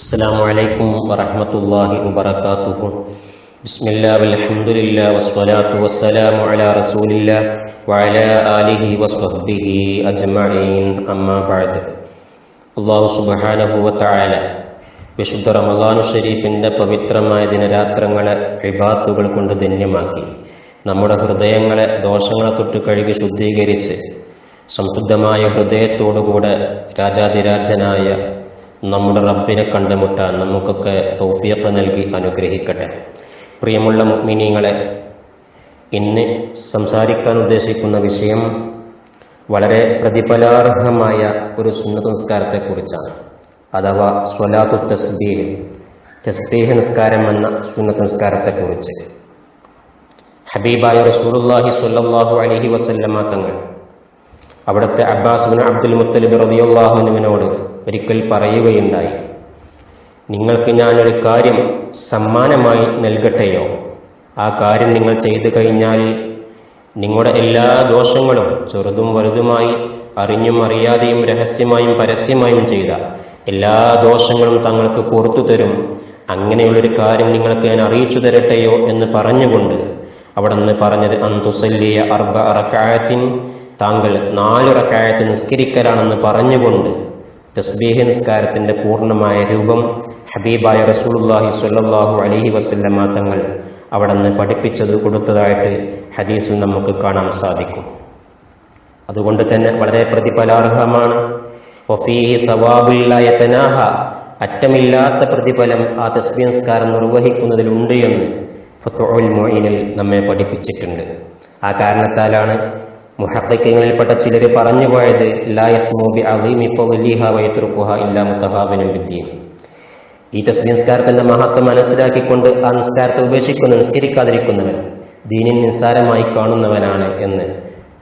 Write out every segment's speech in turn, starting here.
السلام عليكم ورحمة الله وبركاته بسم الله والحمد لله والصلاة والسلام على رسول الله وعلى آله وصحبه أجمعين أما بعد അള്ളാഹു സുബാനഹു വത്തആല വിശുദ്ധ റമദാനു ഷരീഫിന്റെ പവിത്രമായ ദിനരാത്രങ്ങളെ ഇബാത്തുകൾ കൊണ്ട് ധന്യമാക്കി നമ്മുടെ ഹൃദയങ്ങളെ ദോഷങ്ങളെ തൊട്ട് കഴുകി ശുദ്ധീകരിച്ച് സംശുദ്ധമായ ഹൃദയത്തോടുകൂടെ രാജാതിരാജനായ നമ്മുടെ റബ്ബിനെ കണ്ടുമുട്ടാൻ നമുക്കൊക്കെ തൗഫീഖ് നൽകി അനുഗ്രഹിക്കട്ടെ. പ്രിയമുള്ള മിനിങ്ങളെ ഇന്ന് സംസാരിക്കാൻ ഉദ്ദേശിക്കുന്ന വിഷയം വളരെ പ്രതിഫലാർഹമായ ഒരു സുന്നത്ത് നിസ്കാരത്തെക്കുറിച്ചാണ് അഥവാ സ്വലാത്തു തസ്ബീഹ് തസ്ബീഹ് നിസ്കാരം എന്ന സുന്നത്ത് നിസ്കാരത്തെക്കുറിച്ച് ഹബീബായ റസൂലുള്ളാഹി സ്വല്ലല്ലാഹു അലൈഹി വസല്ലമ തങ്ങൾ അവിടുത്തെ അബ്ബാസ് ബിൻ അബ്ദുൽ മുത്തലിബ് റളിയല്ലാഹുവിനോട് ഒരിക്കൽ പറയുകയുണ്ടായി. നിങ്ങൾക്ക് ഞാനൊരു കാര്യം സമ്മാനമായി നൽകട്ടെയോ? ആ കാര്യം നിങ്ങൾ ചെയ്തു കഴിഞ്ഞാൽ നിങ്ങളുടെ എല്ലാ ദോഷങ്ങളും ചെറുതും വലുതുമായി അറിഞ്ഞും അറിയാതെയും രഹസ്യമായും പരസ്യമായും ചെയ്ത എല്ലാ ദോഷങ്ങളും തങ്ങൾക്ക് പുറത്തു തരും. അങ്ങനെയുള്ളൊരു കാര്യം നിങ്ങൾക്ക് ഞാൻ അറിയിച്ചു തരട്ടെയോ? എന്ന് പറഞ്ഞുകൊണ്ട് അവിടെ നിന്ന് പറഞ്ഞത് അന്തുസല്ലിയ അർബ അറക്കായത്തിൻ താങ്കൾ നാല് റക്കായത്ത് നിസ്കരിക്കലാണെന്ന് പറഞ്ഞുകൊണ്ട് തസ്ബീഹ് നിസ്കാരത്തിന്റെ പൂർണമായ രൂപം ഹബീബായ റസൂലുള്ളാഹി സ്വല്ലല്ലാഹു അലൈഹി വസല്ലമ തങ്ങൾ അവിടെ നിന്ന് പഠിപ്പിച്ചത് കൊടുത്തതായിട്ട് ഹദീസിൽ നമുക്ക് കാണാൻ സാധിക്കും. അതുകൊണ്ട് തന്നെ വളരെ പ്രതിഫലാർഹമാണ്. അറ്റമില്ലാത്ത പ്രതിഫലം ആ തസ്ബീഹ് നിസ്കാരം നിർവഹിക്കുന്നതിലുണ്ട് എന്ന് ഫത്തുൽ മൊയിനിൽ നമ്മെ പഠിപ്പിച്ചിട്ടുണ്ട്. ആ കാരണത്താലാണ് മുഹക്കിങ്ങളിൽപ്പെട്ട ചിലർ പറഞ്ഞു പോയത് അലീമി പൊലിഹ വയത്തുറുക്കുഹ ഇല്ലാ മുത്തഹാബിനും ഈ തസ്ബീഹ് നിസ്കാരത്തിന്റെ മഹത്വം മനസ്സിലാക്കിക്കൊണ്ട് ആ നിസ്കാരത്തെ ഉപേക്ഷിക്കുന്ന നിസ്കരിക്കാതിരിക്കുന്നവൻ ദീനിൻ നിസ്സാരമായി കാണുന്നവനാണ് എന്ന്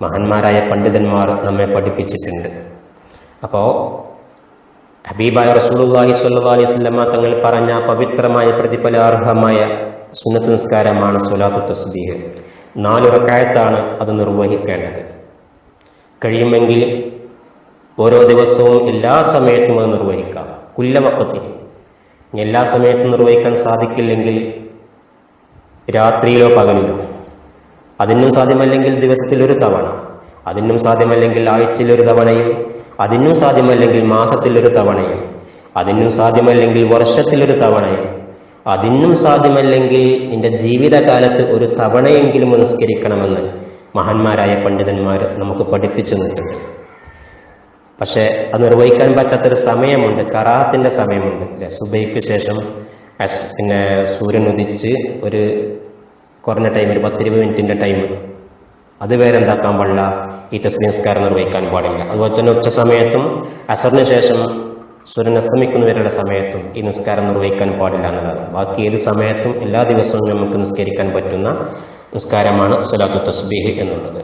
മഹാന്മാരായ പണ്ഡിതന്മാർ നമ്മെ പഠിപ്പിച്ചിട്ടുണ്ട്. അപ്പോ ഹബീബായ റസൂലുള്ളാഹി സ്വല്ലല്ലാഹി അലൈഹി തങ്ങൾ പറഞ്ഞ പവിത്രമായ പ്രതിഫലാർഹമായ സുന്നത്ത് നിസ്കാരമാണ് സുലാത്തു തസ്ബീഹ്. നാല് റക്കായത്താണ് അത് നിർവഹിക്കേണ്ടത്. കഴിയുമെങ്കിൽ ഓരോ ദിവസവും എല്ലാ സമയത്തും അത് നിർവഹിക്കാം. കുല്ലവപ്പത്തിൽ എല്ലാ സമയത്തും നിർവഹിക്കാൻ സാധിക്കില്ലെങ്കിൽ രാത്രിയിലോ പകലിലോ. അതിനും സാധ്യമല്ലെങ്കിൽ ദിവസത്തിൽ ഒരു തവണ. അതിനും സാധ്യമല്ലെങ്കിൽ ആഴ്ചയിൽ ഒരു തവണയും. അതിനും സാധ്യമല്ലെങ്കിൽ മാസത്തിൽ ഒരു തവണയും. അതിനും സാധ്യമല്ലെങ്കിൽ വർഷത്തിലൊരു തവണയും. അതിനും സാധ്യമല്ലെങ്കിൽ നിന്റെ ജീവിതകാലത്ത് ഒരു തവണയെങ്കിലും നിസ്കരിക്കണമെന്ന് മഹാന്മാരായ പണ്ഡിതന്മാർ നമുക്ക് പഠിപ്പിച്ചു തന്നിട്ടുണ്ട് പക്ഷെ അത് നിർവഹിക്കാൻ പറ്റാത്തൊരു സമയമുണ്ട്. കറാത്തിന്റെ സമയമുണ്ട്. അല്ലെ? സുബൈക്ക് ശേഷം പിന്നെ സൂര്യൻ ഉദിച്ച് ഒരു കുറഞ്ഞ ടൈം ഒരു പത്തിരുപത് മിനിറ്റിന്റെ ടൈം അത് വേറെ എന്താക്കാൻ പാടില്ല? ഈ തസ്ബീസ്കാരം നിർവഹിക്കാൻ പാടില്ല. അതുപോലെ തന്നെ ഉച്ച സമയത്തും അസറിന് ശേഷം സൂര്യൻ അസ്തമിക്കുന്നവരുടെ സമയത്തും ഈ നിസ്കാരം നിർവഹിക്കാൻ പാടില്ല എന്നുള്ളത് ബാക്കി ഏത് സമയത്തും എല്ലാ ദിവസവും നമുക്ക് നിസ്കരിക്കാൻ പറ്റുന്ന നിസ്കാരമാണ് സലാത്തു തസ്ബീഹ് എന്നുള്ളത്.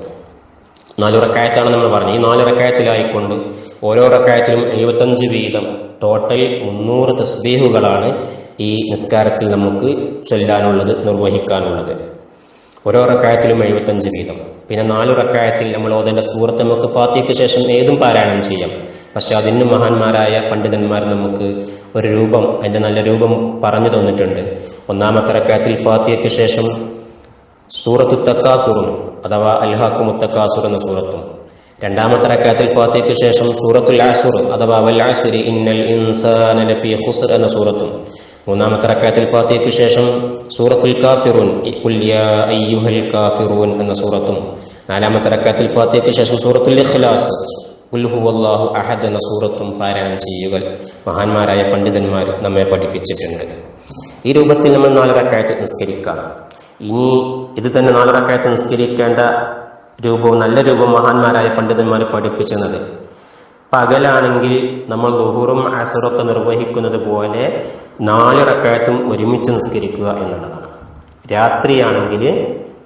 നാലുറക്കായത്താണ് നമ്മൾ പറഞ്ഞത്. ഈ നാലുറക്കായത്തിലായിക്കൊണ്ട് ഓരോ റക്കായത്തിലും എഴുപത്തഞ്ച് വീതം ടോട്ടൽ മുന്നൂറ് തസ്ബീഹുകളാണ് ഈ നിസ്കാരത്തിൽ നമുക്ക് ചൊല്ലാനുള്ളത് നിർവഹിക്കാനുള്ളത്. ഓരോ റക്കായത്തിലും എഴുപത്തഞ്ച് വീതം. പിന്നെ നാല് റക്കായത്തിൽ നമ്മൾ ഓതേണ്ട സൂറത്ത് നമുക്ക് പാത്തിയക്ക് ശേഷം ഏതും പാരായണം ചെയ്യാം. പക്ഷെ അതിന് മഹാന്മാരായ പണ്ഡിതന്മാർ നമുക്ക് ഒരു രൂപം അതിന്റെ നല്ല രൂപം പറഞ്ഞു തന്നിട്ടുണ്ട്. ഒന്നാമത്തെ റക്കാത്തിൽ ഫാത്തിക്ക് ശേഷം സൂറത്തു തക്കാസുറും അഥവാ അൽഹാക്കു മുത്തക്കാസുർ എന്ന സൂറത്തും. രണ്ടാമത്തെ റക്കാത്തിൽ ഫാത്തിക്ക് ശേഷം സൂറത്തുൽ ആസുർ അഥവാ വൽ ഇന്നൽ ഇൻസാന ഹുസർ എന്ന സൂറത്തും. മൂന്നാമത്തെ റക്കാത്തിൽ ഫാത്തിക്ക് ശേഷം സൂറത്തുൽ കാഫിറൂൻ അയ്യുഹൽ എന്ന സൂറത്തും. നാലാമത്തെ റക്കാത്തിൽ ഫാത്തിക്ക് ശേഷം സൂറത്തുൽ ഇഖ്ലാസ് ഖുൽ ഹുവല്ലാഹു അഹദ് എന്ന സൂറത്തും പാരായണം ചെയ്യുക. മഹാന്മാരായ പണ്ഡിതന്മാർ നമ്മെ പഠിപ്പിച്ചിട്ടുണ്ട്. ഈ രൂപത്തിൽ നമ്മൾ നാലരക്കായത്ത് നിസ്കരിക്കാം. ഇനി ഇത് തന്നെ നാലരക്കായത്ത് നിസ്കരിക്കേണ്ട രൂപവും നല്ല രൂപവും മഹാന്മാരായ പണ്ഡിതന്മാർ പഠിപ്പിച്ചത് പകലാണെങ്കിൽ നമ്മൾ ലുഹുറും അസറൊക്കെ നിർവഹിക്കുന്നത് പോലെ നാലിറക്കായത്തും ഒരുമിച്ച് നിസ്കരിക്കുക എന്നുള്ളതാണ്. രാത്രിയാണെങ്കിൽ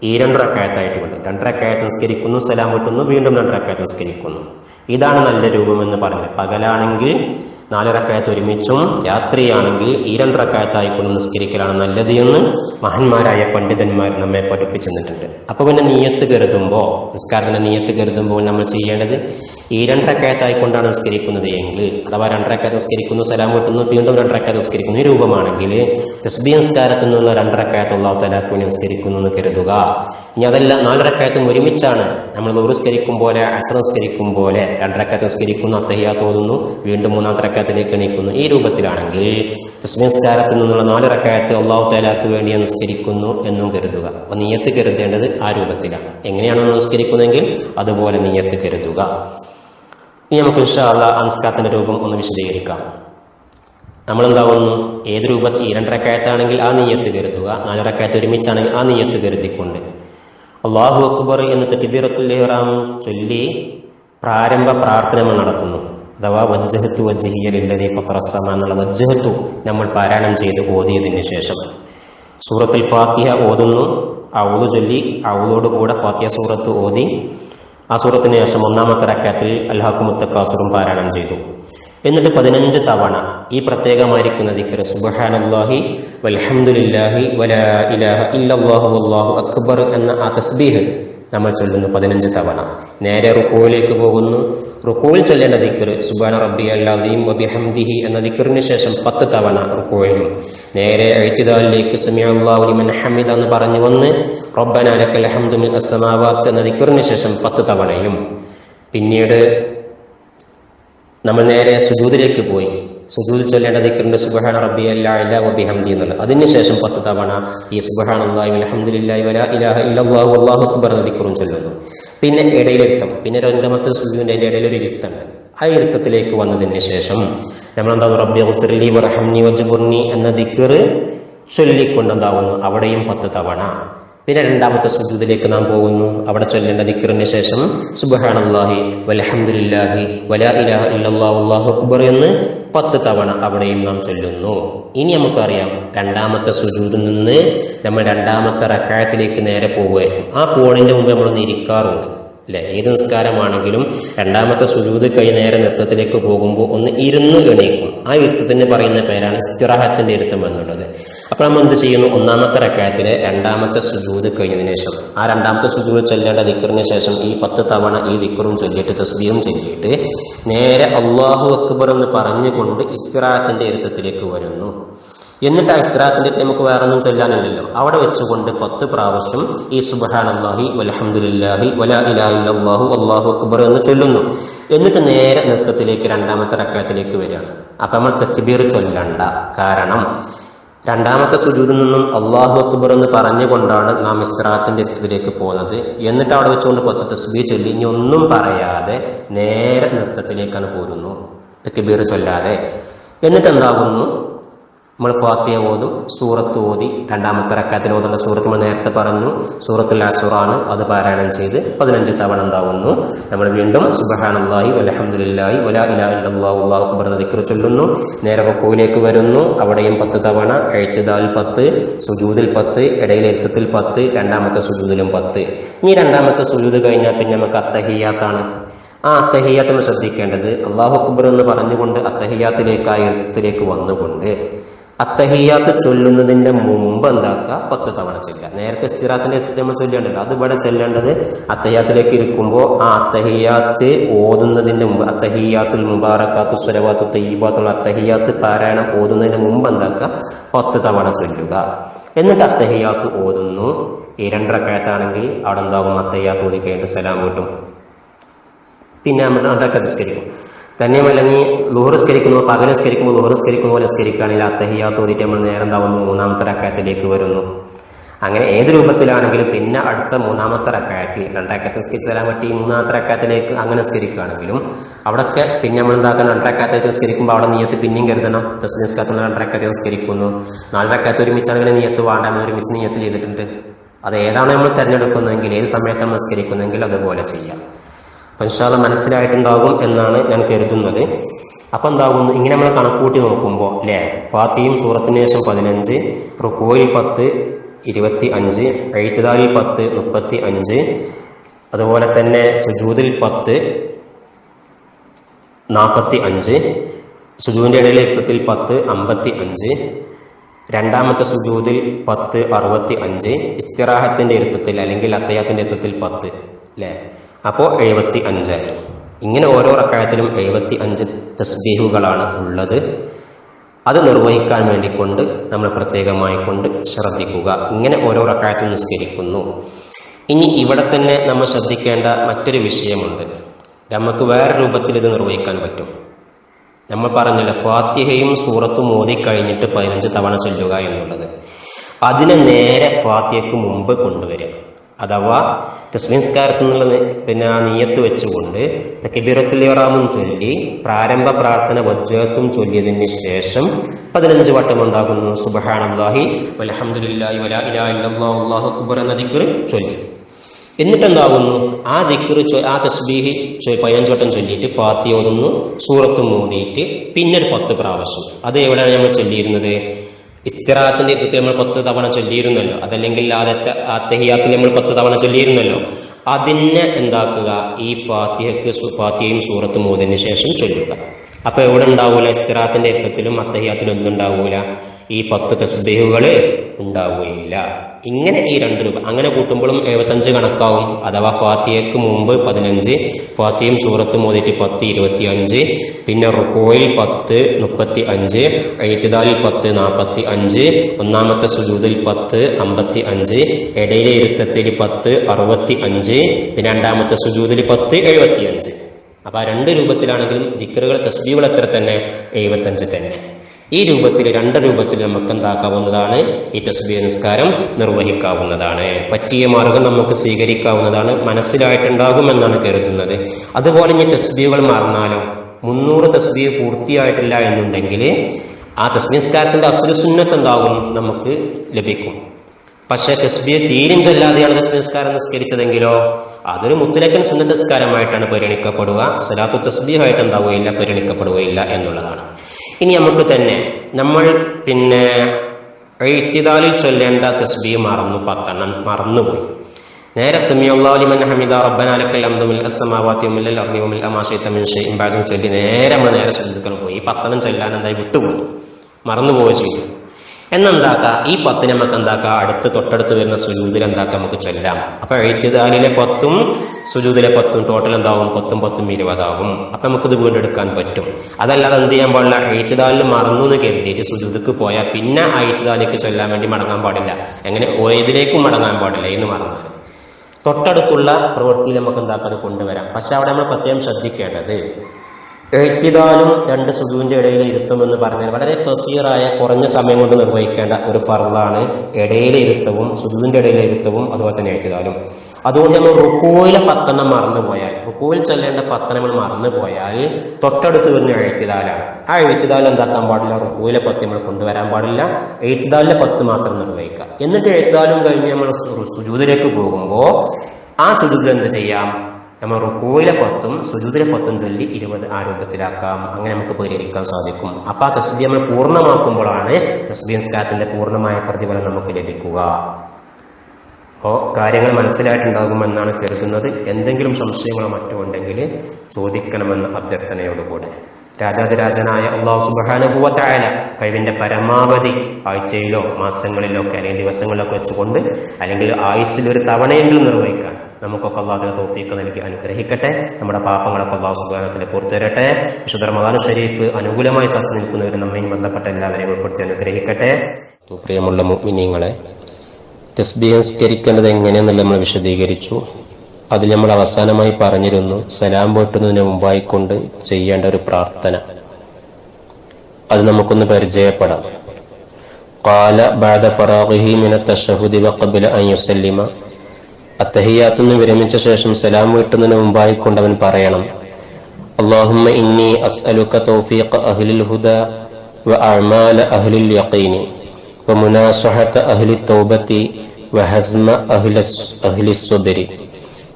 ഈ രണ്ട് റക്കായത്തായിട്ട് കൊണ്ട് രണ്ട് നിസ്കരിക്കുന്നു സലാം കിട്ടുന്നു വീണ്ടും രണ്ട് റക്കായത്ത് നിസ്കരിക്കുന്നു. ഇതാണ് നല്ല രൂപമെന്ന് പറഞ്ഞത്. പകലാണെങ്കിൽ നാല് റക്കായത്ത് ഒരുമിച്ചും രാത്രിയാണെങ്കിൽ ഈ രണ്ട് റക്കായത്തായിക്കൊണ്ട് നിസ്കരിക്കലാണ് നല്ലത് എന്ന് മഹന്മാരായ പണ്ഡിതന്മാർ നമ്മെ പഠിപ്പിച്ചെന്നിട്ടുണ്ട്. അപ്പോൾ അപ്പൊ പിന്നെ നീയത്ത് കരുതുമ്പോൾ നിസ്കാരത്തിന്റെ നീയത്ത് കരുതുമ്പോൾ നമ്മൾ ചെയ്യേണ്ടത് ഈ രണ്ടരക്കായത്തായിക്കൊണ്ടാണ് നിസ്കരിക്കുന്നത് എങ്കിൽ അഥവാ രണ്ടരക്കായത്ത് നിസ്കരിക്കുന്നു സലാം കിട്ടുന്നു വീണ്ടും രണ്ടരക്കായത്ത് നിസ്കരിക്കുന്നു ഈ രൂപമാണെങ്കിൽ തസ്ബി നിസ്കാരത്തിൽ നിന്നുള്ള രണ്ടരക്കായത്തുള്ള തലാക്കുവിനെ നിസ്കരിക്കുന്നു എന്ന് കരുതുക. ഇനി അതെല്ലാം നാലരക്കായത്തും ഒരുമിച്ചാണ് നമ്മൾ നിസ്കരിക്കും പോലെ അസർ നിസ്കരിക്കും പോലെ രണ്ടരക്കയത്ത് സ്കരിക്കുന്നു അത്തഹിയാ തോന്നുന്നു വീണ്ടും മൂന്നാമത്തരക്കയത്തിലേക്ക് എണീക്കുന്നു. ഈ രൂപത്തിലാണെങ്കിൽ തസ്മിസ്കാരത്തിൽ നിന്നുള്ള നാലരക്കയത്ത് അള്ളാഹു തലാക്ക് വേണ്ടി നിസ്കരിക്കുന്നു എന്നും കരുതുക. അപ്പൊ നീയത്ത് കരുതേണ്ടത് ആ രൂപത്തിലാണ്. എങ്ങനെയാണോ നിസ്കരിക്കുന്നതെങ്കിൽ അതുപോലെ നീയത്ത് കരുതുക. ഇനി നമുക്ക് ഇൻഷാല്ല അനുസ്കാരത്തിന്റെ രൂപം ഒന്ന് വിശദീകരിക്കാം. നമ്മളെന്താകുന്നു ഏത് രൂപത്തിൽ ഈ രണ്ടരക്കായത്താണെങ്കിൽ ആ നീയത്ത് കരുതുക. നാലരക്കായത്ത് ഒരുമിച്ചാണെങ്കിൽ ആ നീയത്ത് കരുതിക്കൊണ്ട് അള്ളാഹു അക്ബർ എന്ന് ഇഹ്റാം ചൊല്ലി പ്രാരംഭ പ്രാർത്ഥനകൾ നടത്തുന്നു. അഥവാ വജ്ജഹത്തു വജ്ജിഹിയലില്ലതി പത്രസമ എന്നുള്ള വജ്ജഹത്തു നമ്മൾ പാരായണം ചെയ്ത് ഓതിയതിന് ശേഷം സൂറത്തിൽ ഫാത്തിഹ ഓതുന്നു. ഔദു ചൊല്ലി ഔദോടുകൂടെ ഫാത്തിഹ സൂറത്ത് ഓതി. ആ സൂറത്തിന് ശേഷം ഒന്നാമത്തെ റക്കാത്തിൽ അൽഹാഖു മുത്തക്കാസുറും പാരായണം ചെയ്തു. എന്നിട്ട് പതിനഞ്ച് തവണ ഈ പ്രത്യേകമായിരിക്കുന്ന ദിക്കർ സുബഹാനല്ലാഹി വൽഹംദുലില്ലാഹി വലാ ഇലാഹ ഇല്ലാഹു അള്ളാഹു അക്ബർ എന്ന ആ തസ്ബീഹ് നമ്മൾ ചൊല്ലുന്നു പതിനഞ്ച് തവണ. നേരെ റുക്കോയിലേക്ക് പോകുന്നു. റുക്കോയിൽ ചൊല്ലേണ്ട ദിക്കർ സുബാന റബ്ബി അല്ലാദീം വബിഹംദിഹി എന്ന ദിക്കറിന് ശേഷം പത്ത് തവണ റുക്കോയിലും. നേരെ എഴുത്തിദാലിലേക്ക് സമിഅല്ലാഹു ലിമൻ ഹമിദ എന്ന് പറഞ്ഞു വന്ന് റബ്ബനാലക്കൽ മിൻ അസ്സമാവാത്ത് എന്ന ദിക്കറിന് ശേഷം പത്ത് തവണയും പിന്നീട് നമ്മൾ നേരെ സുജൂദിലേക്ക് പോയി. സുജൂദ് ചൊല്ലേണ്ട ദിക്കറിന്റെ സുബഹാന റബ്ബി അല്ലാ ഇല്ലാ വബി ഹംദി എന്നുള്ളത് അതിനുശേഷം പത്ത് തവണ ഈ സുബഹാൻ അള്ളാഹി അലഹമുല്ലാഹി വലാ ഇലാഹ ഇല്ലല്ലാഹു അല്ലാഹു അക്ബർ എന്ന ദിക്കറും ചൊല്ലുന്നു. പിന്നെ ഇടയിലിരുത്തം. പിന്നെ രണ്ടാമത്തെ സുജൂദിന്റെ അതിന്റെ ഇടയിലൊരു ഇരുത്തമുണ്ട് ആ ഇരുത്തത്തിലേക്ക് വന്നതിന് ശേഷം നമ്മൾ എന്താ റബ്ബി ഉത്തരലി വറഹംനി വജുബുർണി എന്ന ദിക്കറ് ചൊല്ലിക്കൊണ്ടെന്താവുന്നു അവിടെയും പത്ത് തവണ. പിന്നെ രണ്ടാമത്തെ സുജൂദിലേക്ക് നാം പോകുന്നു. അവിടെ ചൊല്ലേണ്ട ദിക്കറിന് ശേഷം സുബഹാനല്ലാഹി വലഹമുല്ലാഹി വലാ ഇലാഹ ഇല്ലല്ലാഹു അല്ലാഹു അക്ബർ എന്ന് പത്ത് തവണ അവിടെയും നാം ചൊല്ലുന്നു. ഇനി നമുക്കറിയാം രണ്ടാമത്തെ സുജൂദിൽ നിന്ന് നമ്മൾ രണ്ടാമത്തെ റക്കായത്തിലേക്ക് നേരെ പോവുകയായിരുന്നു. ആ പോണിന്റെ മുമ്പ് നമ്മളൊന്ന് ഇരിക്കാറുണ്ട്. അല്ലെ ഏത് നിസ്കാരമാണെങ്കിലും രണ്ടാമത്തെ സുജൂത് കൈ നേരെ നൃത്തത്തിലേക്ക് പോകുമ്പോൾ ഒന്ന് ഇരുന്ന് എണീക്കും. ആ ഇരുത്തത്തിന് പറയുന്ന പേരാണ് ഇസ്തിറാഹത്തിന്റെ ഇരുത്തം എന്നുള്ളത്. അപ്പൊ നമ്മൾ എന്ത് ചെയ്യുന്നു? ഒന്നാമത്തെ റക്കായത്തിലെ രണ്ടാമത്തെ സുജൂത് കഴിഞ്ഞതിന് ശേഷം ആ രണ്ടാമത്തെ സുജൂത് ചൊല്ലേണ്ട ദിക്കറിന് ശേഷം ഈ പത്ത് തവണ ഈ ദിക്കറും ചൊല്ലിയിട്ട് തസ്ബീഹും ചൊല്ലിയിട്ട് നേരെ അള്ളാഹു അക്ബർ എന്ന് പറഞ്ഞുകൊണ്ട് ഇസ്തിറാഹത്തിന്റെ ഇരുത്തത്തിലേക്ക് വരുന്നു. എന്നിട്ട് ആ ഇസ്തിറാത്തിന്റെ നമുക്ക് വേറെ ഒന്നും ചൊല്ലാനില്ലല്ലോ അവിടെ വെച്ചുകൊണ്ട് പത്ത് പ്രാവശ്യം ഈ സുബഹാനല്ലാഹി വലഹമുല്ലാഹി വലാ ഇലാഹ അല്ലാഹു അക്ബർ എന്ന് ചൊല്ലുന്നു. എന്നിട്ട് നേരെ നൃത്തത്തിലേക്ക് രണ്ടാമത്തെ റക്കാത്തിലേക്ക് വരികയാണ്. അപ്പൊ നമ്മൾ തെക്കുബീർ ചൊല്ലണ്ട. കാരണം രണ്ടാമത്തെ സുജൂരിൽ നിന്നും അള്ളാഹു അക്ബർ എന്ന് പറഞ്ഞുകൊണ്ടാണ് നാം ഇസ്തിറാത്തിന്റെ ഇരുത്തത്തിലേക്ക് പോകുന്നത്. എന്നിട്ട് അവിടെ വെച്ചുകൊണ്ട് പത്ത് തസ്ബീ ചൊല്ലി. ഇനി ഒന്നും പറയാതെ നേരെ നൃത്തത്തിലേക്കാണ് പോരുന്നു. തെക്കുബീർ ചൊല്ലാതെ. എന്നിട്ട് എന്താകുന്നു? നമ്മൾ ഫാത്തിയ ഓതും സൂറത്ത് ഓതി രണ്ടാമത്തെ റക്കാത്തിൽ ഓതേണ്ട സൂറത്ത് നമ്മൾ നേരത്തെ പറഞ്ഞു സൂറത്തുൽ അസുറാണ് അത് പാരായണം ചെയ്ത് പതിനഞ്ച് തവണ ഉണ്ടാവുന്നു. നമ്മൾ വീണ്ടും സുബഹാനല്ലാഹി വലഹമുല്ലാഹി വലാ ഇലാഹ ഇല്ലല്ലാഹു അല്ലാഹു അക്ബർ എന്ന ദിക്ർ ചൊല്ലുന്നു. നേരെ റക്കൂയിലേക്ക് വരുന്നു. അവിടെയും പത്ത് തവണ എഴുത്തുദാൽ പത്ത് സുജൂതിൽ പത്ത് ഇടയിൽ എത്തത്തിൽ പത്ത് രണ്ടാമത്തെ സുജൂതിലും പത്ത്. ഇനി രണ്ടാമത്തെ സുജൂത് കഴിഞ്ഞാൽ പിന്നെ നമുക്ക് അത്തഹിയാത്താണ്. ആ അത്തഹിയാത്ത് നമ്മൾ ശ്രദ്ധിക്കേണ്ടത്. അള്ളാഹു അക്ബർ എന്ന് പറഞ്ഞുകൊണ്ട് അത്തഹിയാത്തിലേക്ക് ആ എഴുത്തിലേക്ക് വന്നുകൊണ്ട് അത്തഹിയാത്ത് ചൊല്ലുന്നതിന്റെ മുമ്പ് എന്താക്കുക? പത്ത് തവണ ചൊല്ലുക. നേരത്തെ സ്ഥിരാത്തിന്റെ നമ്മൾ ചൊല്ലേണ്ടല്ലോ. അത് ഇവിടെ ചെല്ലേണ്ടത് അത്തഹിയാത്തിലേക്ക് ഇരിക്കുമ്പോൾ ആ അത്തഹിയാത്ത് ഓതുന്നതിന്റെ മുമ്പ് അത്തഹിയാത്തുൽ മുബാറക്കാത്തു സ്വരവാത്തു തയ്യബാത്തുള്ള അത്തഹിയാത്ത് പാരായണം ഓതുന്നതിന് മുമ്പ് എന്താക്കുക? പത്ത് തവണ ചൊല്ലുക. എന്നിട്ട് അത്തഹിയാത്ത് ഓതുന്നു. ഈ രണ്ടരക്കയത്താണെങ്കിൽ അവിടെ എന്താകും അത്തഹിയാത്ത് ഓതി കഴിഞ്ഞിട്ട് സലാം കിട്ടും. പിന്നെ നമ്മൾ അതൊക്കെ നിസ്കരിക്കും തന്നെയുമല്ല നീ ലുഹറിസ്കരിക്കുമ്പോൾ പോലെ സ്കരിക്കുകയാണെങ്കിൽ ആ അത്തഹിയാത്ത് ഓതിയിട്ട് നമ്മൾ നേരെ എന്താവുന്നു മൂന്നാമത്തെ റക്കായത്തിലേക്ക് വരുന്നു. അങ്ങനെ ഏത് രൂപത്തിലാണെങ്കിലും പിന്നെ അടുത്ത മൂന്നാമത്തെ റക്കായത്തിൽ രണ്ടാക്കത്ത് സ്കരിച്ച് തരാൻ പറ്റി മൂന്നാമത്തെ റക്കായത്തിലേക്ക് അങ്ങനെ സ്കരിക്കുകയാണെങ്കിലും അവിടെയൊക്കെ പിന്നെ നമ്മൾ എന്താക്കണം രണ്ടരക്കാത്ത സ്കരിക്കുമ്പോൾ അവിടെ നീയത്ത് പിന്നെയും കരുതണം. തസ്ലി നിസ്കാരത്തിൽ സ്കരിക്കുന്നു നാലരക്കാത്ത ഒരുമിച്ചാണെങ്കിൽ നീയത്ത് വേണ്ട. നമ്മൾ ഒരുമിച്ച് നീയത്ത് ചെയ്തിട്ടുണ്ട്. അത് ഏതാണ് നമ്മൾ തിരഞ്ഞെടുക്കുന്നതെങ്കിൽ ഏത് സമയത്താണ് നിസ്കരിക്കുന്നതെങ്കിൽ അതുപോലെ ചെയ്യാം. ഇൻഷാല്ല മനസ്സിലായിട്ടുണ്ടാകും എന്നാണ് ഞാൻ കരുതുന്നത്. അപ്പൊ എന്താകുന്നു? ഇങ്ങനെ നമ്മൾ കണക്കൂട്ടി നോക്കുമ്പോൾ അല്ലേ ഫാത്തിയും സൂറത്തിന് ശേഷം പതിനഞ്ച് റുക്കോയിൽ പത്ത് ഇരുപത്തി അഞ്ച് എഴുത്തുതാലിൽ പത്ത് മുപ്പത്തി അഞ്ച് അതുപോലെ തന്നെ സുജൂതിൽ പത്ത് നാൽപ്പത്തി അഞ്ച് സുജൂവിന്റെ ഇടയിലെ യുദ്ധത്തിൽ പത്ത് അമ്പത്തി അഞ്ച് രണ്ടാമത്തെ സുജൂതിൽ പത്ത് അറുപത്തി അഞ്ച് ഇസ്തിറാഹത്തിന്റെ ഇരുത്തത്തിൽ അല്ലെങ്കിൽ അത്തയാത്തിന്റെ ഇരുത്തത്തിൽ പത്ത് അല്ലേ അപ്പോ എഴുപത്തി അഞ്ചായി ഇങ്ങനെ ഓരോ റക്കായത്തിലും എഴുപത്തി അഞ്ച് തസ്ബീഹുകളാണ് ഉള്ളത്. അത് നിർവഹിക്കാൻ വേണ്ടി കൊണ്ട് നമ്മൾ പ്രത്യേകമായി കൊണ്ട് ശ്രദ്ധിക്കുക. ഇങ്ങനെ ഓരോ റക്കായത്തും നിസ്കരിക്കുന്നു. ഇനി ഇവിടെ തന്നെ നമ്മൾ ശ്രദ്ധിക്കേണ്ട മറ്റൊരു വിഷയമുണ്ട്. നമുക്ക് വേറെ രൂപത്തിൽ ഇത് നിർവഹിക്കാൻ പറ്റും. നമ്മൾ പറഞ്ഞില്ല ഫാത്തിഹയും സൂറത്തും ഓതി കഴിഞ്ഞിട്ട് പതിനഞ്ച് തവണ ചൊല്ലുക എന്നുള്ളത്. അതിനെ നേരെ ഫാത്തിഹയ്ക്ക് മുമ്പ് കൊണ്ടുവരിക. അഥവാ തസ്മിൻസ്കാരത്തിൽ നിന്നുള്ള പിന്നെ ആ നീയത്ത് വെച്ചുകൊണ്ട് തക്കിബിറത്തുലിയറാമും ചൊല്ലി പ്രാരംഭ പ്രാർത്ഥന വജ്ജത്തും ചൊല്ലിയതിന് ശേഷം പതിനഞ്ച് വട്ടം ഉണ്ടാകുന്നു. സുബഹാനല്ലാഹി വലഹമുല്ലാഹി അക്ബർ എന്ന ചൊല്ലി. എന്നിട്ടെന്താകുന്നു? ആ ദിക്ർ ആ തസ്ബീഹ് പതിനഞ്ച് വട്ടം ചൊല്ലിയിട്ട് പാത്തി ഓതുന്നു. സൂറത്ത് മൂടിയിട്ട് പിന്നെ ഒരു പത്ത് പ്രാവശ്യം. അത് എവിടെയാണ് നമ്മൾ ചൊല്ലിയിരുന്നത്? ഇസ്തിറാത്തിന്റെ യുദ്ധത്തിൽ നമ്മൾ പത്ത് തവണ ചൊല്ലിയിരുന്നല്ലോ. അതല്ലെങ്കിൽ ആദ്യത്തെ നമ്മൾ പത്ത് തവണ ചൊല്ലിയിരുന്നല്ലോ. അതിനെ എന്താക്കുക? ഈ ഫാത്തിഹക്ക് ഫാത്തിഹയും സൂറത്തും മൂതിന് ശേഷം ചൊല്ലുക. അപ്പൊ എവിടെ ഉണ്ടാവൂല? ഇസ്തിറാത്തിന്റെ യുദ്ധത്തിലും അത്തഹിയാത്തിലും ഒന്നും ഉണ്ടാവൂല. ഈ പത്ത് തസ്ബീഹുകൾ ഉണ്ടാവുകയില്ല. ഇങ്ങനെ ഈ രണ്ട് രൂപ അങ്ങനെ കൂട്ടുമ്പോഴും എഴുപത്തഞ്ച് കണക്കാവും. അഥവാ ഫാത്തിയക്ക് മുമ്പ് പതിനഞ്ച് ഫാത്തിയും സൂറത്തും ഓതിയിട്ട് പത്ത് ഇരുപത്തി അഞ്ച് പിന്നെ റുക്കോയിൽ പത്ത് മുപ്പത്തി അഞ്ച് എഴുത്തുദാലിൽ പത്ത് നാൽപ്പത്തി അഞ്ച് ഒന്നാമത്തെ സുജൂതിൽ പത്ത് അമ്പത്തി അഞ്ച് ഇടയിലെ ഇരുത്തത്തിൽ പത്ത് അറുപത്തി അഞ്ച് പിന്നെ രണ്ടാമത്തെ സുജൂതിൽ പത്ത് എഴുപത്തി അഞ്ച് അപ്പൊ ആ രണ്ട് രൂപത്തിലാണെങ്കിലും ദിക്കറുകൾ തസ്ബീകൾ എത്ര തന്നെ? എഴുപത്തഞ്ച് തന്നെ. ഈ രൂപത്തിൽ രണ്ട് രൂപത്തിൽ നമുക്ക് എന്താക്കാവുന്നതാണ് ഈ തസ്ബീഹ് നിസ്കാരം നിർവഹിക്കാവുന്നതാണ്. പറ്റിയ മാർഗം നമുക്ക് സ്വീകരിക്കാവുന്നതാണ്. മനസ്സിലായിട്ടുണ്ടാകുമെന്നാണ് കരുതുന്നത്. അതുപോലെ ഇനി തസ്ബീഹുകൾ മറന്നാലോ? മുന്നൂറ് തസ്ബീഹ് പൂർത്തിയായിട്ടില്ല എന്നുണ്ടെങ്കിൽ ആ തസ്ബീഹ് നിസ്കാരത്തിന്റെ അസുര സുന്നത്ത് എന്താകും? നമുക്ക് ലഭിക്കും. പക്ഷെ തസ്ബീഹ് തീരും ചൊല്ലാതെയാണ് തസ്ബീഹ് നിസ്കാരം നിസ്കരിച്ചതെങ്കിലോ? അതൊരു മുത്തലക്കൻ സുന്നത്ത് നിസ്കാരമായിട്ടാണ് പരിഗണിക്കപ്പെടുക. സലാത്തു തസ്ബീഹായിട്ട് എന്താവുകയില്ല പരിഗണിക്കപ്പെടുകയില്ല എന്നുള്ളതാണ്. ഇനി നമുക്ക് തന്നെ നമ്മൾ പിന്നെ എഴുത്തിതാലിൽ ചൊല്ലേണ്ട തസ്ബീഹ് മറന്നു പത്തെണ്ണം മറന്നുപോയി. നേരെ സമിയുള്ളാലിമൻ ഹമിദ നേരെ നമ്മൾ നേരെ ചൊല്ലിക്കാൻ പോയി പത്തനം ചൊല്ലാൻ എന്തായി? വിട്ടുപോയി. മറന്നുപോവുക ചെയ്തു. എന്നെന്താക്ക? ഈ പത്ത് നമുക്ക് എന്താക്കാം അടുത്ത് തൊട്ടടുത്ത് വരുന്ന സുജൂദിൽ എന്താക്കാം നമുക്ക് ചൊല്ലാം. അപ്പൊ എഴുത്തിദാലിലെ പത്തും സുജൂദിലെ പത്തും ടോട്ടൽ എന്താവും? പത്തും പത്തും ഇരുപതാവും അപ്പൊ നമുക്കിത് വീണ്ടെടുക്കാൻ പറ്റും. അതല്ലാതെ എന്ത് ചെയ്യാൻ പാടില്ല? എഴുത്തിദാലിൽ മറന്നു എന്ന് കരുതിയിട്ട് സുജൂതിക്ക് പോയാൽ പിന്നെ ആ എഴുത്തിദാലിലേക്ക് ചൊല്ലാൻ വേണ്ടി മടങ്ങാൻ പാടില്ല. എങ്ങനെ? ഏതിലേക്കും മടങ്ങാൻ പാടില്ല. എന്ന് മറന്നാൽ തൊട്ടടുത്തുള്ള പ്രവൃത്തിയിൽ നമുക്ക് എന്താക്കാൻ കൊണ്ടുവരാം. പക്ഷെ അവിടെ നമ്മൾ പ്രത്യേകം ശ്രദ്ധിക്കേണ്ടത് എഴുത്തിദാലും രണ്ട് സുജുവിന്റെ ഇടയിൽ ഇരുത്തുമെന്ന് പറഞ്ഞാൽ വളരെ പ്രസീറായ കുറഞ്ഞ സമയം കൊണ്ട് നിർവഹിക്കേണ്ട ഒരു ഫർളാണ്. ഇടയിലെ ഇരുത്തവും സുജുവിന്റെ ഇടയിലെ ഇരുത്തവും അതുപോലെ തന്നെ എഴുത്തിദാലും അതുകൊണ്ട് നമ്മൾ റുക്കോയിലെ പത്തെണ്ണം മറന്നുപോയാൽ റുക്കോയിൽ ചെല്ലേണ്ട പത്തെണ്ണം മറന്നുപോയാൽ തൊട്ടടുത്ത് വരുന്ന എഴുത്തിദാലാണ് ആ എഴുത്തിദാൽ എന്താക്കാൻ പാടില്ല? റുക്കോയിലെ പത്ത് നമ്മൾ കൊണ്ടുവരാൻ പാടില്ല. എഴുത്തിദാലിലെ പത്ത് മാത്രം നിർവഹിക്കുക. എന്നിട്ട് എഴുത്തിദാലും കഴിഞ്ഞ് നമ്മൾ സുജൂതിലേക്ക് പോകുമ്പോൾ ആ സുജൂതിൽ എന്ത് ചെയ്യാം? നമ്മൾ റുക്കൂലെ പത്തും സുജൂതിലെ പത്തും ചൊല്ലി ഇരുപത് ആരോഗ്യത്തിലാക്കാം. അങ്ങനെ നമുക്ക് പരിഹരിക്കാൻ സാധിക്കും. അപ്പൊ ആ തസ്ബി നമ്മൾ പൂർണമാക്കുമ്പോഴാണ് തസ്ബി സ്കാത്തിന്റെ പൂർണമായ പ്രതിഫലം നമുക്ക് ലഭിക്കുക. അപ്പോൾ കാര്യങ്ങൾ മനസ്സിലായിട്ടുണ്ടാകുമെന്നാണ് കരുതുന്നത്. എന്തെങ്കിലും സംശയങ്ങളോ മറ്റോ ഉണ്ടെങ്കിൽ ചോദിക്കണമെന്ന അഭ്യർത്ഥനയോടുകൂടെ. രാജാതിരാജനായ അള്ളാഹു സുബാനുഭവത്തായ കഴിവിന്റെ പരമാവധി ആഴ്ചയിലോ മാസങ്ങളിലോ ഒക്കെ അല്ലെങ്കിൽ ദിവസങ്ങളിലൊക്കെ വെച്ചുകൊണ്ട് അല്ലെങ്കിൽ ആയുസ്സിൽ ഒരു തവണയെങ്കിലും നിർവഹിക്കാൻ നമുക്കൊക്കെ അള്ളാഹുവിനെ തോഫീക്ക് നൽകി അനുഗ്രഹിക്കട്ടെ നമ്മുടെ പാപങ്ങളൊക്കെ അള്ളാഹു സുബാനത്തിന് പുറത്തു തരട്ടെ വിശുദ്ധ റമദാൻ ഷരീഫ് അനുകൂലമായി സാക്ഷി നിൽക്കുന്നവർ നമ്മയും ബന്ധപ്പെട്ട എല്ലാവരെയും ഉൾപ്പെടുത്തി അനുഗ്രഹിക്കട്ടെ പ്രിയമുള്ള മുഗ്മിനീങ്ങളെ തസ്ബീഹംസ്കരിക്കേണ്ടത് എങ്ങനെയെന്നുള്ള നമ്മൾ വിശദീകരിച്ചു അതിൽ നമ്മൾ അവസാനമായി പറഞ്ഞിരുന്നു സലാം വീട്ടുന്നതിന് മുമ്പായി കൊണ്ട് ചെയ്യേണ്ട ഒരു പ്രാർത്ഥന അത് നമുക്കൊന്ന് പരിചയപ്പെടാം قال بعد فراغه من التشهد وقبل أن يسلم അത്തഹിയാത്തു നിന്ന് വിരമിച്ച ശേഷം സലാം വീട്ടുന്നതിന് മുമ്പായി കൊണ്ട് അവൻ പറയണം اللهم إني أسألك توفيق أهل الهدى وأعمال أهل اليقين ومناصحة أهل التوبة وهزم أهل الس- أهل الصبر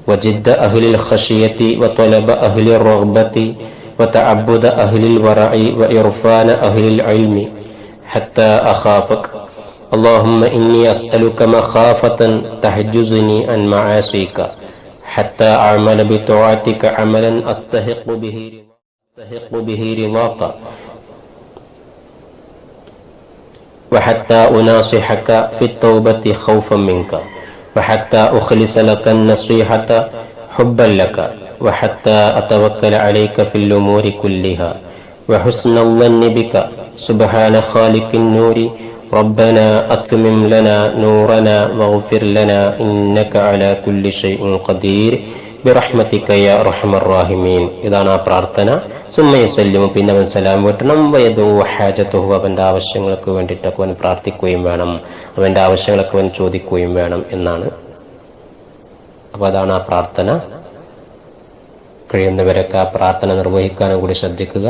وجد أهل الخشية وطلب أهل الرغبة وتعبد أهل الورع وإرفان أهل العلم حتى أخافك اللهم إني أسألك مخافة تحجزني عن معاصيك حتى أعمل بطاعتك عملا أستحق به أستحق به رضاك. وحتى أناصحك في التوبة خوفا منك. وحتى أخلص لك النصيحة حبا لك. وحتى أتوكل عليك في الأمور كلها. وحسن الظن بك. سبحان خالق النور. ربنا أتمم لنا نورنا واغفر لنا إنك على كل شيء قدير ബിറഹ്മത്തിക യാ റഹ്മർ റാഹിമീൻ ഇതാണ് ആ പ്രാർത്ഥന സുമ്മയുസല്ലിമു പിന്നെ അവൻ സലാം വീട്ടണം വയതോ ഹാജത്തുഹു അവന്റെ ആവശ്യങ്ങൾക്ക് വേണ്ടിയിട്ടൊക്കെ അവൻ പ്രാർത്ഥിക്കുകയും വേണം അവന്റെ ആവശ്യങ്ങളൊക്കെ അവൻ ചോദിക്കുകയും വേണം എന്നാണ് അപ്പൊ അതാണ് ആ പ്രാർത്ഥന കഴിയുന്നവരൊക്കെ ആ പ്രാർത്ഥന നിർവഹിക്കാനും കൂടി ശ്രദ്ധിക്കുക